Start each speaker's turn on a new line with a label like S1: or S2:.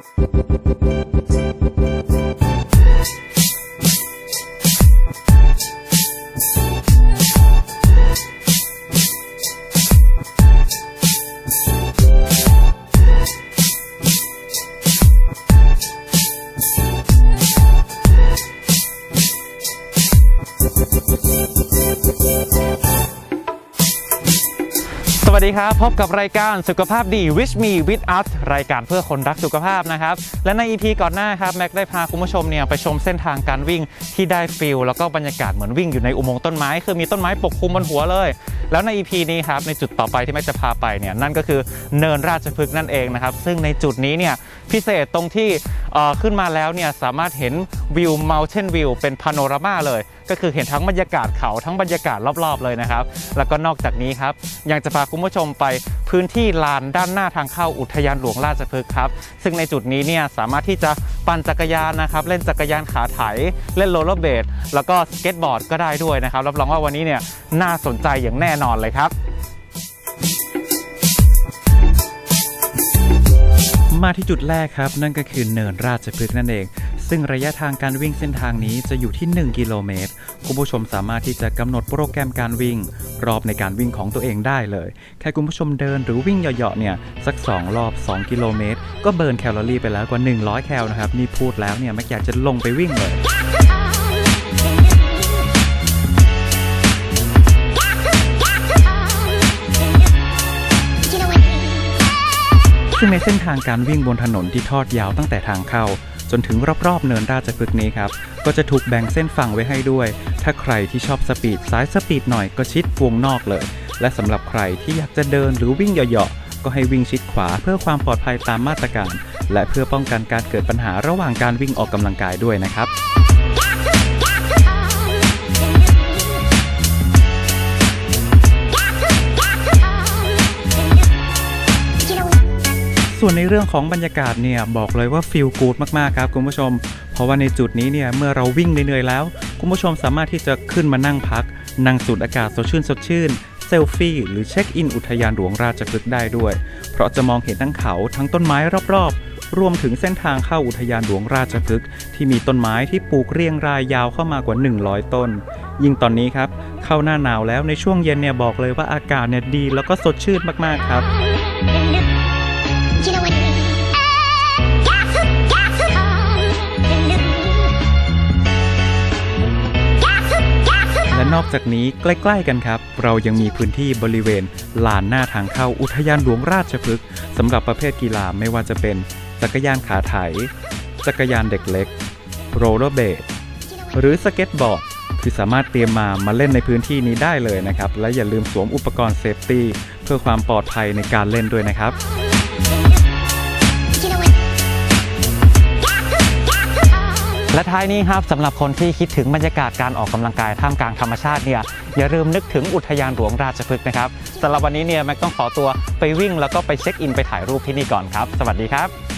S1: ส วัสดีครับ พบกับรายการสุขภาพดี Wish Me with Us รายการเพื่อคนรักสุขภาพนะครับ และใน EP ก่อนหน้าครับ แม็กได้พาคุณผู้ชมเนี่ยไปชมเส้นทางการวิ่งที่ได้ฟิลแล้วก็บรรยากาศเหมือนวิ่งอยู่ในอุโมงค์ต้นไม้ คือมีต้นไม้ปกคลุมบนหัวเลย แล้วใน EP นี้ครับ ในจุดต่อไปที่แม็กจะพาไปเนี่ยนั่นก็คือเนินราชพฤกษ์นั่นเองนะครับ ซึ่งในจุดนี้เนี่ยพิเศษตรงที่ ขึ้นมาแล้วเนี่ยสามารถเห็นวิว Mountain View เป็นพาโนรามาเลย ก็คือเห็นทั้งบรรยากาศเขาทั้งบรรยากาศรอบๆเลยนะครับ แล้วก็นอกจากนี้ครับยังจะพาคุณผู้ชมไปพื้นที่ลานด้านหน้าทางเข้าอุทยานหลวงราชพฤกษ์ครับ ซึ่งในจุดนี้เนี่ยสามารถที่จะปั่นจักรยานนะครับ เล่นจักรยานขาไถ เล่นโรลเลอร์เบดแล้วก็สเก็ตบอร์ดก็ได้ด้วยนะครับรับรองว่าวันนี้เนี่ยน่าสนใจอย่างแน่นอนเลยครับ มาที่จุดแรกครับ นั่นก็คือเนินราชพฤกษ์นั่นเอง ซึ่งระยะทางการวิ่งเส้นทางนี้จะอยู่ที่ 1 กิโลเมตรคุณผู้ชมสามารถที่จะกำหนดโปรแกรมการวิ่ง รอบในการวิ่งของตัวเองได้เลย แค่คุณผู้ชมเดินหรือวิ่งเหยาะๆเนี่ยสัก 2 รอบ 2 กิโลเมตร ก็เบิร์นแคลอรี่ไปแล้วกว่า 100 แคลนะครับนี่พูดแล้วเนี่ยไม่อยากจะลงไปวิ่งเลย ซึ่งในเส้นทางการวิ่งบนถนนที่ทอดยาวตั้งแต่ทางเข้า จนถึงรอบๆเนินราชพฤกษ์นี้ครับ ก็จะถูกแบ่งเส้นฝั่งไว้ให้ด้วย ถ้าใครที่ชอบสปีดสายสปีดหน่อยก็ชิดวงนอกเลย และสำหรับใครที่อยากจะเดินหรือวิ่งเหยาะๆก็ให้วิ่งชิดขวาเพื่อความปลอดภัยตามมาตรการ และเพื่อป้องกันการเกิดปัญหาระหว่างการวิ่งออกกำลังกายด้วยนะครับ ส่วนในเรื่องของบรรยากาศเนี่ยบอกเลยว่าฟีลกูดมากๆครับคุณผู้ชม เพราะว่าในจุดนี้เนี่ยเมื่อเราวิ่งเหนื่อยแล้ว คุณผู้ชมสามารถที่จะขึ้นมานั่งพัก นั่งสูดอากาศสดชื่นสดชื่นเซลฟี่หรือเช็คอินอุทยานหลวงราชพฤกษ์ได้ด้วย เพราะจะมองเห็นทั้งเขาทั้งต้นไม้รอบๆ รวมถึงเส้นทางเข้าอุทยานหลวงราชพฤกษ์ที่มีต้นไม้ที่ปลูกเรียงรายยาวเข้ามากว่า 100 ต้น ยิ่งตอนนี้ครับ เข้าหน้าหนาวแล้วในช่วงเย็นเนี่ยบอกเลยว่าอากาศเนี่ยดี แล้วก็สดชื่นมากๆครับ จากนี้ใกล้ ๆ กันครับ เรายังมีพื้นที่บริเวณลานหน้าทางเข้าอุทยานหลวงราชพฤกษ์สำหรับประเภทกีฬาไม่ว่าจะเป็น จักรยานขาไถ จักรยานเด็กเล็ก โรลเลอร์เบลดหรือสเก็ตบอร์ดคือสามารถเตรียมมามาเล่นในพื้นที่นี้ได้เลยนะครับ และอย่าลืมสวมอุปกรณ์เซฟตี้เพื่อความปลอดภัยในการเล่นด้วยนะครับ และท้ายนี้ครับสำหรับคนที่คิดถึงบรรยากาศการออกกำลังกายท่ามกลางธรรมชาติเนี่ยอย่าลืมนึกถึงอุทยานหลวงราชพฤกษ์นะครับสำหรับวันนี้เนี่ยแม็กต้องขอตัวไปวิ่งแล้วก็ไปเช็คอินไปถ่ายรูปที่นี่ก่อนครับ สวัสดีครับ